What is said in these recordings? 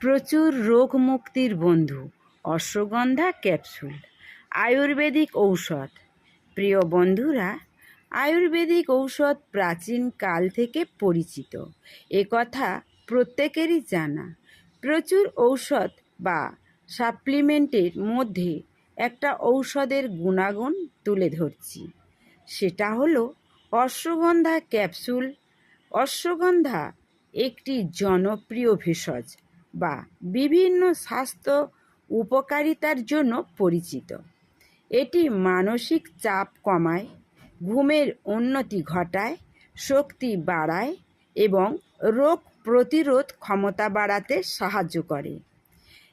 প্রচুর রোগ মুক্তির বন্ধু, অশ্বগন্ধা ক্যাপসুল, আয়ুর্বেদিক ঔষধ। প্রিয় বন্ধুরা, আয়ুর্বেদিক ঔষধ প্রাচীন কাল থেকে পরিচিত। এ কথা প্রত্যেকেরই জানা। প্রচুর ঔষধ বা সাপ্লিমেন্টের মধ্যে একটা ঔষধের গুণাগুণ তুলে ধরছি। সেটা হলো অশ্বগন্ধা ক্যাপসুল। অশ্বগন্ধা একটি জনপ্রিয় ভেষজ। বা বিভিন্ন স্বাস্থ্য উপকারিতার জন্য পরিচিত। এটি মানসিক চাপ কমায়, ঘুমের উন্নতি ঘটায়, শক্তি বাড়ায় এবং রোগ প্রতিরোধ ক্ষমতা বাড়াতে সাহায্য করে।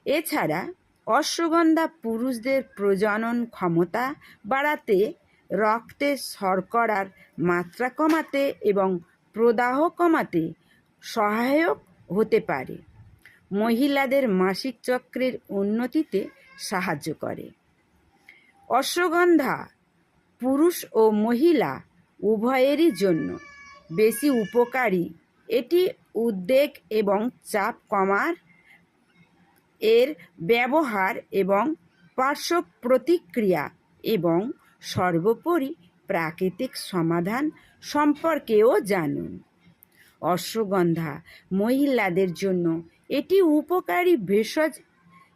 এছাড়া অশ্বগন্ধা পুরুষদের প্রজনন ক্ষমতা বাড়াতে রক্তে শর্করার মাত্রা কমাতে এবং প্রদাহ কমাতে সহায়ক হতে পারে। মহিলাদের মাসিক চক্রের উন্নতিতে সাহায্য করে। অশ্বগন্ধা পুরুষ ও মহিলা উভয়েরই জন্য বেশি উপকারী। এটি উদ্বেগ এবং চাপ কমার এর ব্যবহার এবং পার্শ্ব প্রতিক্রিয়া এবং সর্বোপরি প্রাকৃতিক সমাধান সম্পর্কেও জানুন। অশ্বগন্ধা মহিলাদের জন্য এটি উপকারী ভেষজ।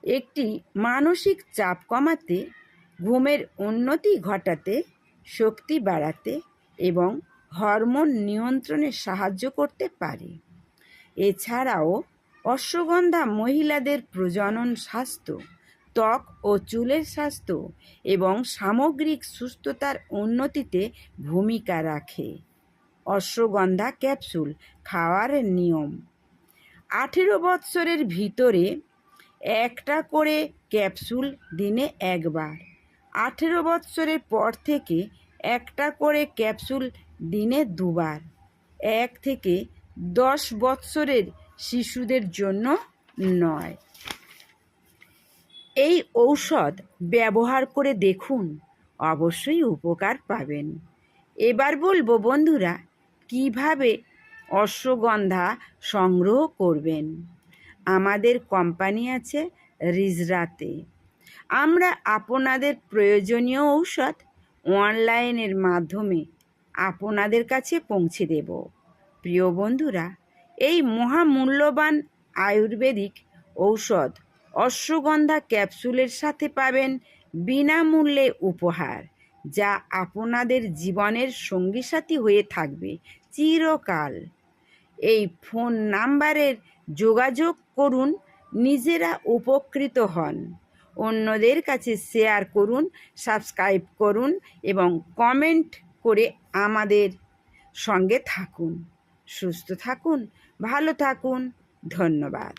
একটি মানসিক চাপ কমাতে, ঘুমের উন্নতি ঘটাতে, শক্তি বাড়াতে এবং হরমোন নিয়ন্ত্রণে সাহায্য করতে পারে। এছাড়াও অশ্বগন্ধা মহিলাদের প্রজনন স্বাস্থ্য, ত্বক ও চুলের স্বাস্থ্য এবং সামগ্রিক সুস্থতার উন্নতিতে ভূমিকা রাখে। অশ্বগন্ধা ক্যাপসুল খাওয়ার নিয়ম। আঠেরো বৎসরের ভিতরে একটা করে ক্যাপসুল দিনে একবার। আঠেরো বৎসরের পর থেকে একটা করে ক্যাপসুল দিনে দুবার। এক থেকে দশ বৎসরের শিশুদের জন্য নয়। এই ঔষধ ব্যবহার করে দেখুন, অবশ্যই উপকার পাবেন। এবার বলব বন্ধুরা, কীভাবে অশ্বগন্ধা সংগ্রহ করবেন। আমাদের কোম্পানি আছে রিজরাতে। আমরা আপনাদের প্রয়োজনীয় ঔষধ অনলাইনের মাধ্যমে আপনাদের কাছে পৌঁছে দেব। প্রিয় বন্ধুরা, এই মহামূল্যবান আয়ুর্বেদিক ঔষধ অশ্বগন্ধা ক্যাপসুলের সাথে পাবেন বিনামূল্যে উপহার, যা আপনাদের জীবনের সঙ্গী সাথী হয়ে থাকবে চিরকাল। এই ফোন নাম্বারের যোগাযোগ করুন, নিজেরা উপকৃত হন। অন্যদের কাছে শেয়ার করুন, সাবস্ক্রাইব করুন এবং কমেন্ট করে আমাদের সঙ্গে থাকুন। সুস্থ থাকুন, ভালো থাকুন, ধন্যবাদ।